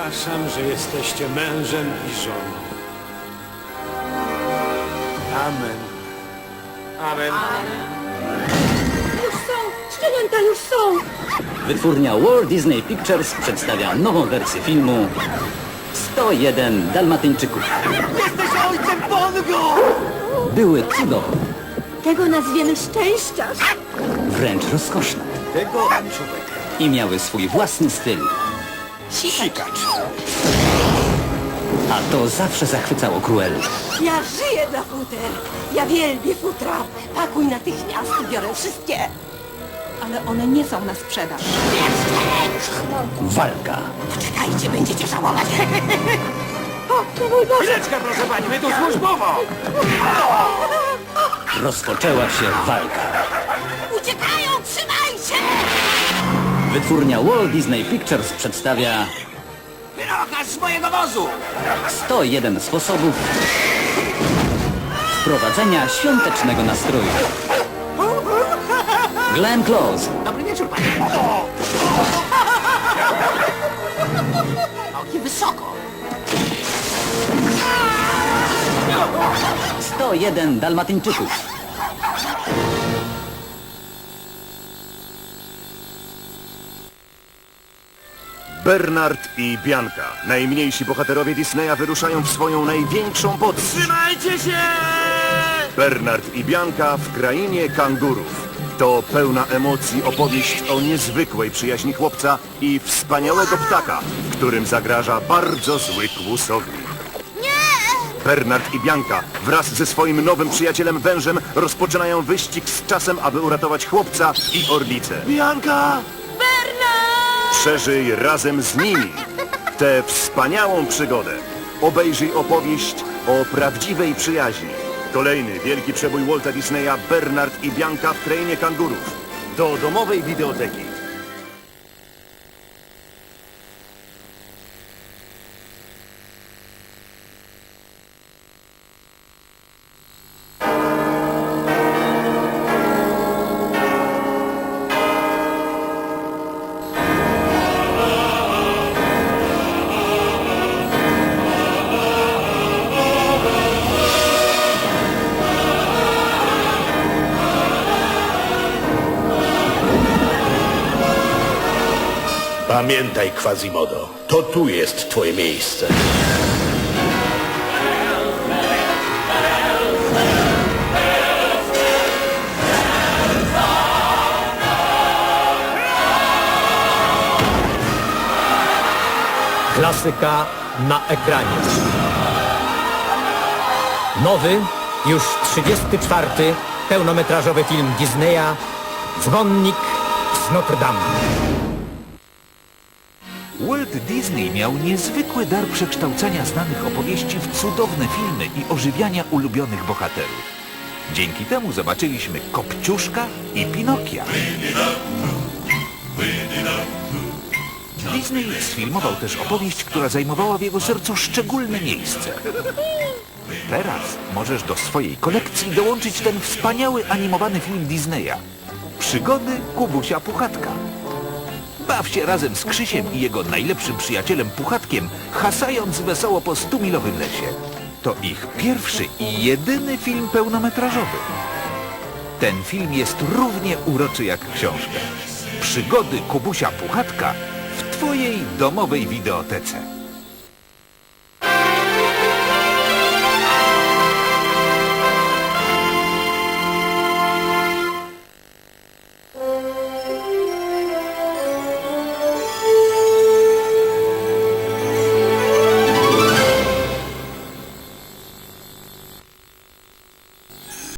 Ogłaszam, że jesteście mężem i żoną. Amen. Amen. Już są! Szczenięta już są! Wytwórnia Walt Disney Pictures przedstawia nową wersję filmu 101 Dalmatyńczyków. Jesteś ojcem Bongo! Były cudowne, Tego nazwiemy szczęściarz. wręcz rozkoszne Tego i miały swój własny styl. Sikacz. A to zawsze zachwycało Cruella. Ja żyję dla futer. Ja wielbię futra. Pakuj natychmiast, biorę wszystkie. Ale one nie są na sprzedaż. Walka. Czekajcie, będziecie żałować. o, mój Boże! Chwileczkę, proszę pani, my tu służbowo! Rozpoczęła się walka. Wytwórnia Walt Disney Pictures przedstawia Wyrokasz z mojego wozu! 101 sposobów wprowadzenia świątecznego nastroju. Glenn Close, Dobry wieczór, panie. Oki wysoko. 101 Dalmatyńczyków. Bernard i Bianka, najmniejsi bohaterowie Disneya wyruszają w swoją największą podróż. Trzymajcie się! Bernard i Bianka w krainie kangurów. To pełna emocji opowieść o niezwykłej przyjaźni chłopca i wspaniałego ptaka, którym zagraża bardzo zły kłusownik. Bernard i Bianka wraz ze swoim nowym przyjacielem wężem rozpoczynają wyścig z czasem, aby uratować chłopca i orlicę. Bianka! Przeżyj razem z nimi tę wspaniałą przygodę. Obejrzyj opowieść o prawdziwej przyjaźni. Kolejny wielki przebój Walta Disneya Bernard i Bianka w krainie kangurów. Do domowej wideoteki. Pamiętaj, Quasimodo, to tu jest twoje miejsce. Klasyka na ekranie. Nowy, już 34. pełnometrażowy film Disneya Dzwonnik z Notre Dame. Walt Disney miał niezwykły dar przekształcania znanych opowieści w cudowne filmy i ożywiania ulubionych bohaterów. Dzięki temu zobaczyliśmy Kopciuszka i Pinokia. Disney sfilmował też opowieść, która zajmowała w jego sercu szczególne miejsce. Teraz możesz do swojej kolekcji dołączyć ten wspaniały animowany film Disneya. Przygody Kubusia Puchatka. Baw się razem z Krzysiem i jego najlepszym przyjacielem Puchatkiem, hasając wesoło po stumilowym lesie. To ich pierwszy i jedyny film pełnometrażowy. Ten film jest równie uroczy jak książka. Przygody Kubusia Puchatka w Twojej domowej wideotece.